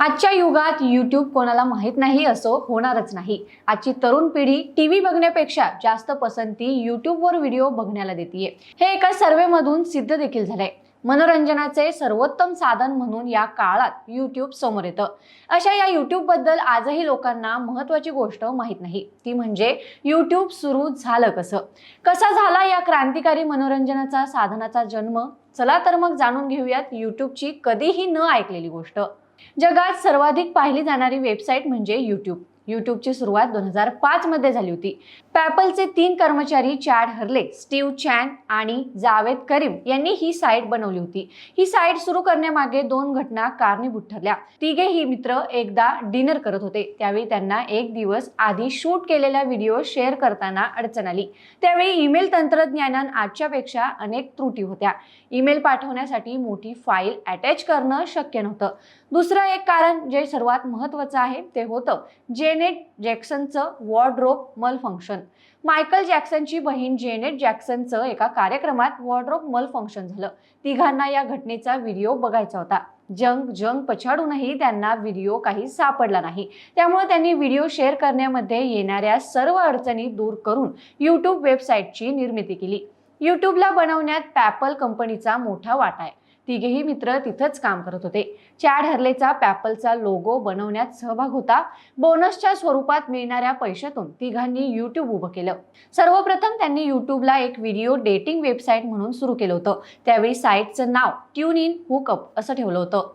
आजच्या युगात यूट्यूब कोणाला माहीत नाही असो होणारच नाही. आजची तरुण पिढी टी व्ही बघण्यापेक्षा जास्त पसंती यूट्यूबवर व्हिडिओ बघण्याला देते हे एका सर्वेमधून सिद्ध देखील झालंय. मनोरंजनाचे सर्वोत्तम साधन म्हणून या काळात यूट्यूब समोर येतं. अशा या यूट्यूबबद्दल आजही लोकांना महत्त्वाची गोष्ट माहीत नाही. ती म्हणजे यूट्यूब सुरू झालं कसं? कसा झाला या क्रांतिकारी मनोरंजनाचा साधनाचा जन्म? चला तर मग जाणून घेऊयात यूट्यूबची कधीही न ऐकलेली गोष्ट. जगात सर्वाधिक पाहिली जाणारी वेबसाईट म्हणजे यूट्यूब यूट्यूबची सुरुवात दोन हजार पाचमध्ये झाली होती. पॅपलचे तीन कर्मचारी चॅड हर्ले स्टीव्ह चॅन आणि जावेद करीम यांनी ही साईट बनवली होती. ही साईट सुरू करण्यामागे दोन घटना कारणीभूत ठरल्या. तिघे ही मित्र एकदा डिनर करत होते. त्यावेळी त्यांना एक दिवस आधी शूट केलेला व्हिडिओ शेअर करताना अडचण आली. त्यावेळी ईमेल तंत्रज्ञानात आजच्यापेक्षा अनेक त्रुटी होत्या. ईमेल पाठवण्यासाठी मोठी फाईल अटॅच करणं शक्य नव्हतं. दुसरं एक कारण जे सर्वात महत्त्वाचं आहे ते होतं जेन जेनेट जॅक्सनचं वॉर्ड्रोप मल फंक्शन मायकल जॅक्सनची बहीण जेनेट जॅक्सनचं एका कार्यक्रमात वॉर्ड्रोप मल फंक्शन झालं. तिघांना या घटनेचा व्हिडिओ बघायचा होता. जंग जंग पछाडूनही त्यांना व्हिडिओ काही सापडला नाही. त्यामुळे त्यांनी व्हिडिओ शेअर करण्यामध्ये येणाऱ्या सर्व अडचणी दूर करून यूट्यूब वेबसाईटची निर्मिती केली. यूट्यूबला बनवण्यात पॅपल कंपनीचा मोठा वाटा आहे. तिघेही मित्र तिथंच काम करत होते. चॅड हर्लेचा पॅपलचा लोगो बनवण्यात सहभाग होता. बोनसच्या स्वरूपात मिळणाऱ्या पैशातून तिघांनी यूट्यूब उभं केलं. सर्वप्रथम त्यांनी युट्यूबला एक व्हिडिओ डेटिंग वेबसाईट म्हणून सुरू केलं होतं. त्यावेळी साईटचं नाव ट्यून इन हुकअप असं ठेवलं होतं.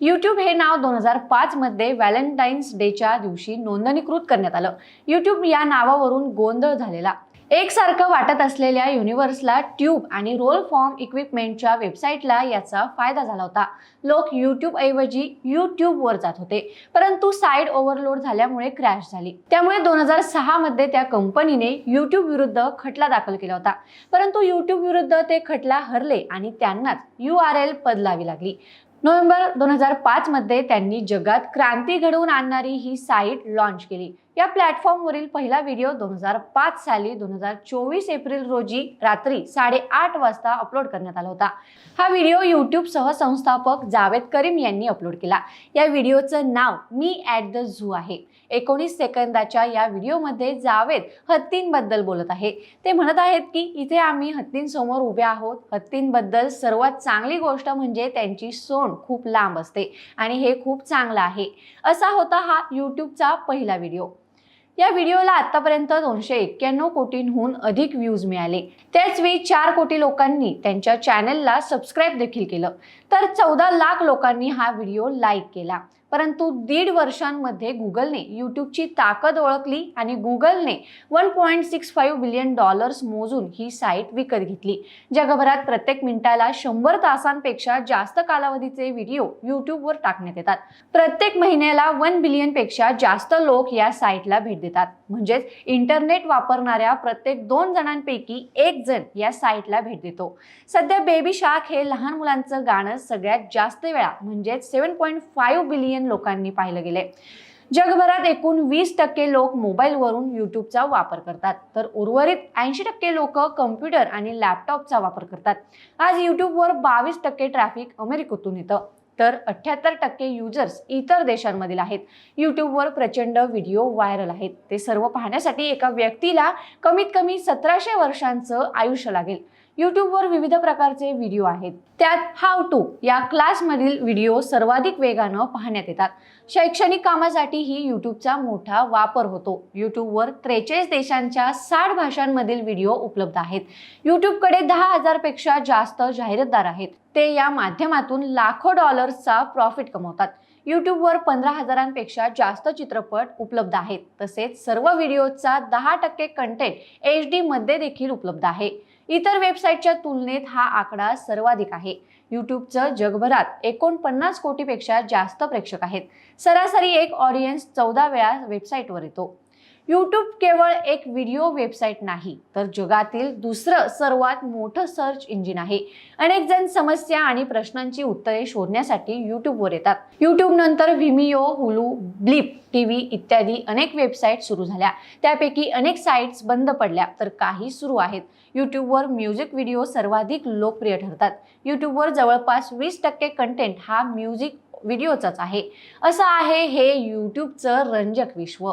यूट्यूब हे नाव दोन हजार पाचमध्ये व्हॅलेंटाईन्स डेच्या दिवशी नोंदणीकृत करण्यात आलं. यूट्यूब या नावावरून गोंधळ झालेला. एकसारखं वाटत असलेल्या युनिव्हर्सला ट्यूब आणि रोल फॉर्म इक्विपमेंटच्या वेबसाईटला याचा फायदा झाला होता. लोक यूट्यूब ऐवजी यूट्यूबवर जात होते. परंतु साईड ओव्हरलोड झाल्यामुळे क्रॅश झाली. त्यामुळे दोन हजार सहामध्ये त्या कंपनीने यूट्यूब विरुद्ध खटला दाखल केला होता. परंतु यूट्यूब विरुद्ध ते खटला हरले आणि त्यांनाच यू आर एल बदलावी लागली. नोव्हेंबर दोन हजार पाचमध्ये त्यांनी जगात क्रांती घडवून आणणारी ही साईट लॉन्च केली. या प्लॅटफॉर्मवरील पहिला व्हिडिओ दोन हजार पाच साली दोन हजार चोवीस एप्रिल रोजी रात्री साडेआठ वाजता अपलोड करण्यात आला होता. हा व्हिडिओ यूट्यूबसह संस्थापक जावेद करीम यांनी अपलोड केला. या व्हिडिओचं नाव मी ॲट द झू आहे. एकोणीस सेकंदाच्या या व्हिडिओमध्ये जावेद हत्तींबद्दल बोलत आहे. ते म्हणत आहेत की इथे आम्ही हत्तींसमोर उभे आहोत. हत्तींबद्दल सर्वात चांगली गोष्ट म्हणजे त्यांची सोंड खूप लांब असते आणि हे खूप चांगलं आहे. असा होता हा यूट्यूबचा पहिला व्हिडिओ. या व्हिडिओला आतापर्यंत दोनशे एक्क्याण्णव कोटींहून अधिक व्ह्यूज मिळाले. त्याच वेळी चार कोटी लोकांनी त्यांच्या चॅनलला सबस्क्राईब देखील केलं. तर चौदा लाख लोकांनी हा व्हिडिओ लाईक केला. परंतु दीड वर्षांमध्ये गुगलने यूट्यूबची ताकद ओळखली आणि गुगलने one point six five billion dollars मोजून ही साईट विकत घेतली. जगभरात प्रत्येक मिनिटाला शंभर तासांपेक्षा जास्त कालावधीचे व्हिडिओ यूट्यूबवर टाकण्यात येतात. प्रत्येक महिन्याला वन बिलियनपेक्षा जास्त लोक या साईटला भेट देतात. म्हणजेच इंटरनेट वापरणाऱ्या प्रत्येक दोन जणांपैकी एक जण या साईटला भेट देतो. सध्या बेबी शार्क हे लहान मुलांचं गाणं सगळ्यात जास्त वेळा म्हणजेच सेवन पॉईंट फाईव्ह बिलियन लोकांनी पाहिलं गेले जगभरात एकूण वीस टक्के लोक मोबाईलवरून यूट्यूबचा वापर करतात. तर उर्वरित ऐंशी टक्के लोक कम्प्युटर आणि लॅपटॉपचा वापर करतात. आज यूट्यूबवर बावीस टक्के ट्रॅफिक अमेरिकेतून येतं. तर अठ्याहत्तर टक्के युजर्स इतर देशांमधील आहेत. यूट्यूबवर प्रचंड व्हिडिओ व्हायरल आहेत. ते सर्व पाहण्यासाठी एका व्यक्तीला कमीत कमी सतराशे वर्षांचं आयुष्य लागेल. यूट्यूबवर विविध प्रकारचे व्हिडिओ आहेत. त्यात हाव टू या क्लासमधील व्हिडिओ सर्वाधिक वेगानं पाहण्यात येतात. शैक्षणिक कामासाठीही यूट्यूबचा मोठा वापर होतो. यूट्यूबवर त्रेचाळीस देशांच्या साठ भाषांमधील व्हिडिओ उपलब्ध आहेत. यूट्यूबकडे दहा हजारपेक्षा जास्त जाहिरातदार आहेत. ते या माध्यमातून लाखो डॉलर्सचा प्रॉफिट कमवतात. यूट्यूबवर पंधरा हजारांपेक्षा जास्त चित्रपट उपलब्ध आहेत. तसेच सर्व व्हिडिओचा दहा टक्के कंटेंट एच डीमध्ये देखील उपलब्ध आहे. इतर वेबसाईटच्या तुलनेत हा आकडा सर्वाधिक आहे. यूट्यूबचं जगभरात एकोणपन्नास कोटीपेक्षा जास्त प्रेक्षक आहेत. सरासरी एक ऑडियन्स चौदा वेळा वेबसाईटवर येतो. यूट्यूब केवळ एक व्हिडिओ वेबसाईट नाही तर जगातील दुसरं सर्वात मोठं सर्च इंजिन आहे. अनेक जण समस्या आणि प्रश्नांची उत्तरे शोधण्यासाठी यूट्यूबवर येतात. यूट्यूब नंतर Vimeo Hulu Blip T V इत्यादी अनेक वेबसाईट सुरू झाल्या. त्यापैकी अनेक साईट्स बंद पडल्या तर काही सुरू आहेत. यूट्यूबवर म्युझिक व्हिडिओ सर्वाधिक लोकप्रिय ठरतात. यूट्यूबवर जवळपास वीस टक्के कंटेंट हा म्युझिक व्हिडिओचाच आहे. असं आहे हे यूट्यूबचं रंजक विश्व.